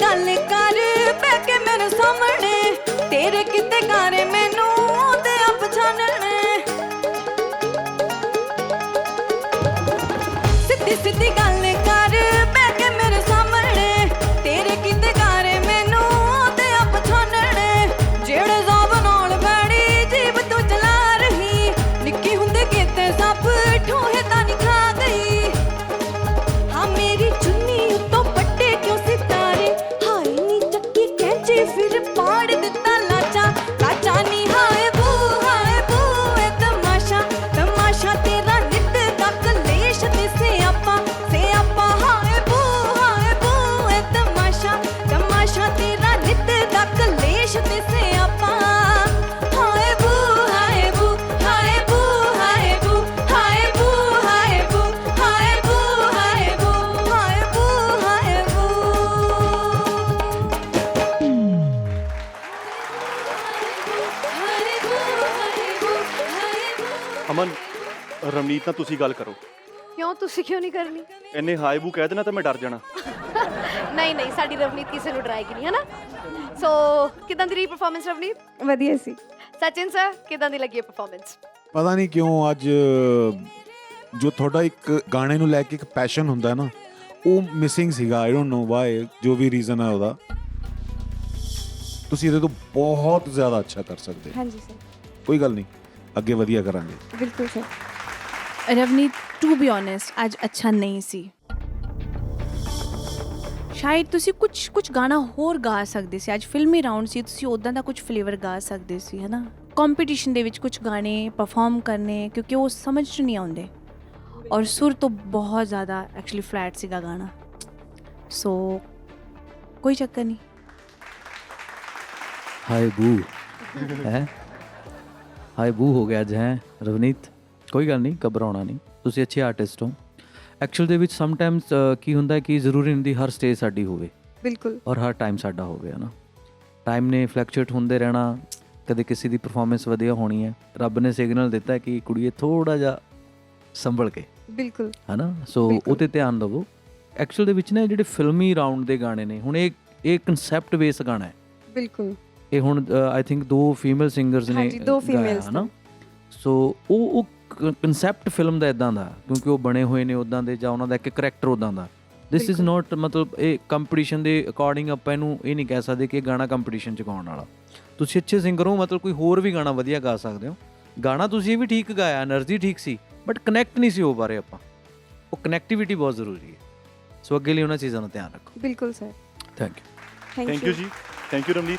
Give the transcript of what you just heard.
ਗੱਲ ਕਰ, ਬਹਿ ਕੇ ਮੇਰੇ ਸਾਹਮਣੇ। ਤੇਰੇ ਕਿਤੇ ਗਾਰੇ ਮੈਨੂੰ ਤੇ ਆ ਪਛਾਣਨੇ ਸਿੱਧੀ ਸਿੱਧੀ ਗੱਲ ਰਮਨੀਤ ਨਾਲ ਤੁਸੀਂ ਗੱਲ ਕਰੋ। ਕਿਉਂ? ਤੁਸੀਂ ਕਿਉਂ ਨਹੀਂ ਕਰਨੀ? ਇੰਨੇ ਹਾਈ ਬੂ ਕਹਿ ਦੇਣਾ ਤਾਂ ਮੈਂ ਡਰ ਜਾਣਾ। ਨਹੀਂ ਨਹੀਂ ਸਾਡੀ ਰਵਨੀਤ ਕਿਸੇ ਨੂੰ ਡਰਾਏਗੀ ਨਹੀਂ ਹੈ ਨਾ ਸੋ ਕਿਦਾਂ ਦੀ ਰਹੀ ਪਰਫਾਰਮੈਂਸ ਰਵਨੀਤ? ਵਧੀਆ ਸੀ। ਸਚਿਨ ਸਰ ਕਿਦਾਂ ਦੀ ਲੱਗੀ ਪਰਫਾਰਮੈਂਸ ਪਤਾ ਨਹੀਂ ਕਿਉਂ ਅੱਜ ਜੋ ਤੁਹਾਡਾ ਇੱਕ ਗਾਣੇ ਨੂੰ ਲੈ ਕੇ ਇੱਕ ਪੈਸ਼ਨ ਹੁੰਦਾ ਨਾ ਉਹ ਮਿਸਿੰਗ ਸੀਗਾ। ਆਈ ਡੋਨਟ ਨੋ ਵਾਈ ਜੋ ਵੀ ਰੀਜ਼ਨ ਹੈ ਉਹਦਾ। ਤੁਸੀਂ ਇਹਦੇ ਤੋਂ ਬਹੁਤ ਜ਼ਿਆਦਾ ਅੱਛਾ ਕਰ ਸਕਦੇ ਹੋ। ਹਾਂਜੀ ਸਰ ਕੋਈ ਗੱਲ ਨਹੀਂ ਅੱਗੇ ਵਧੀਆ ਕਰਾਂਗੇ। ਬਿਲਕੁਲ sir Ravneet to be honest ਅੱਜ ਅੱਛਾ ਨਹੀਂ ਸੀ ਸ਼ਾਇਦ ਤੁਸੀਂ ਕੁਝ ਕੁਝ ਗਾਣਾ ਹੋਰ ਗਾ ਸਕਦੇ ਸੀ ਅੱਜ ਫਿਲਮੀ ਰਾਉਂਡ ਸੀ ਤੁਸੀਂ ਉਦਾਂ ਦਾ ਕੁਝ ਫਲੇਵਰ ਗਾ ਸਕਦੇ ਸੀ ਹੈਨਾ ਕੰਪੀਟੀਸ਼ਨ ਦੇ ਵਿੱਚ ਕੁਝ ਗਾਣੇ ਪਰਫਾਰਮ ਕਰਨੇ ਕਿਉਂਕਿ ਉਹ ਸਮਝ ਨਹੀਂ ਆਉਂਦੇ ਔਰ ਸੁਰ ਤੋਂ ਬਹੁਤ ਜ਼ਿਆਦਾ ਐਕਚੁਅਲੀ ਫਲੈਟ ਸੀਗਾ ਗਾਣਾ ਸੋ ਕੋਈ ਚੱਕਰ ਨਹੀਂ ਹਾਏ ਬੂ ਹੈ ਹਾਏ ਬੂ ਹੋ ਗਿਆ ਅੱਜ ਹੈ ਰਵਨੀਤ ਕੋਈ ਗੱਲ ਨਹੀਂ ਘਬਰਾਉਣਾ ਨਹੀਂ। ਤੁਸੀਂ ਅੱਛੇ ਆਰਟਿਸਟ ਹੋ। ਐਕਚੁਅਲ ਦੇ ਵਿੱਚ ਸਮ ਟਾਈਮਸ ਕੀ ਹੁੰਦਾ ਹੈ ਕਿ ਜ਼ਰੂਰੀ ਨਹੀਂ ਹੁੰਦੀ ਹਰ ਸਟੇਜ ਸਾਡੀ ਹੋਵੇ। ਬਿਲਕੁਲ। ਔਰ ਹਰ ਟਾਈਮ ਸਾਡਾ ਹੋਵੇ ਹਨਾ ਟਾਈਮ ਨੇ ਫਲਕਚੁਏਟ ਹੁੰਦੇ ਰਹਿਣਾ ਕਦੇ ਕਿਸੇ ਦੀ ਪਰਫਾਰਮੈਂਸ ਵਧੀਆ ਹੋਣੀ ਹੈ। ਰੱਬ ਨੇ ਸਿਗਨਲ ਦਿੱਤਾ ਹੈ ਕਿ ਕੁੜੀਏ ਥੋੜਾ ਜਿਹਾ ਸੰਭਲ ਕੇ। ਬਿਲਕੁਲ। ਹਨਾ ਸੋ ਬਿਲਕੁਲ। ਉਹ ਤੇ ਧਿਆਨ ਦਿਵੋ। ਐਕਚੁਅਲ ਦੇ ਵਿੱਚ ਨਾ ਜਿਹੜੇ ਫਿਲਮੀ ਰਾਉਂਡ ਦੇ ਗਾਣੇ ਨੇ ਹੁਣ ਇਹ ਇਹ ਕਨਸੈਪਟ ਬੇਸ ਗਾਣਾ ਹੈ। ਬਿਲਕੁਲ। ਇਹ ਹੁਣ ਆਈ ਥਿੰਕ ਦੋ ਫੀਮੇਲ ਸਿੰਗਰਸ ਨੇ ਹਾਂਜੀ, ਦੋ females ਹਨਾ ਸੋ ਉਹ ਉਹ ਕਨਸੈਪਟ ਫਿਲਮ ਦਾ ਇਦਾਂ ਦਾ ਕਿਉਂਕਿ ਉਹ ਬਣੇ ਹੋਏ ਨੇ ਉਦਾਂ ਦੇ ਜਾਂ ਉਹਨਾਂ ਦਾ ਇੱਕ ਕੈਰੈਕਟਰ ਉਦਾਂ ਦਾ। ਥਿਸ ਇਜ਼ ਨਾਟ ਮਤਲਬ ਇਹ ਕੰਪੀਟੀਸ਼ਨ ਦੇ ਅਕੋਰਡਿੰਗ ਆਪਾਂ ਇਹਨੂੰ ਇਹ ਨਹੀਂ ਕਹਿ ਸਕਦੇ ਕਿ ਇਹ ਗਾਣਾ ਕੰਪੀਟੀਸ਼ਨ ਚ ਗਾਉਣ ਵਾਲਾ। ਤੁਸੀਂ ਅੱਛੇ ਸਿੰਗਰ ਹੋ ਮਤਲਬ ਕੋਈ ਹੋਰ ਵੀ ਗਾਣਾ ਵਧੀਆ ਗਾ ਸਕਦੇ ਹੋ। ਗਾਣਾ ਤੁਸੀਂ ਵੀ ਠੀਕ ਗਾਇਆ એનર્ਜੀ ਠੀਕ ਸੀ ਬਟ ਕਨੈਕਟ ਨਹੀਂ ਸੀ ਹੋ ਪਾ ਰਹੇ ਆਪਾਂ। ਉਹ ਕਨੈਕਟੀਵਿਟੀ ਬਹੁਤ ਜ਼ਰੂਰੀ ਹੈ। ਸੋ ਅੱਗੇ ਲਈ ਉਹਨਾਂ ਚੀਜ਼ਾਂ ਦਾ ਧਿਆਨ ਰੱਖੋ। ਬਿਲਕੁਲ sir thank you thank you ਜੀ। Thank you Ramneet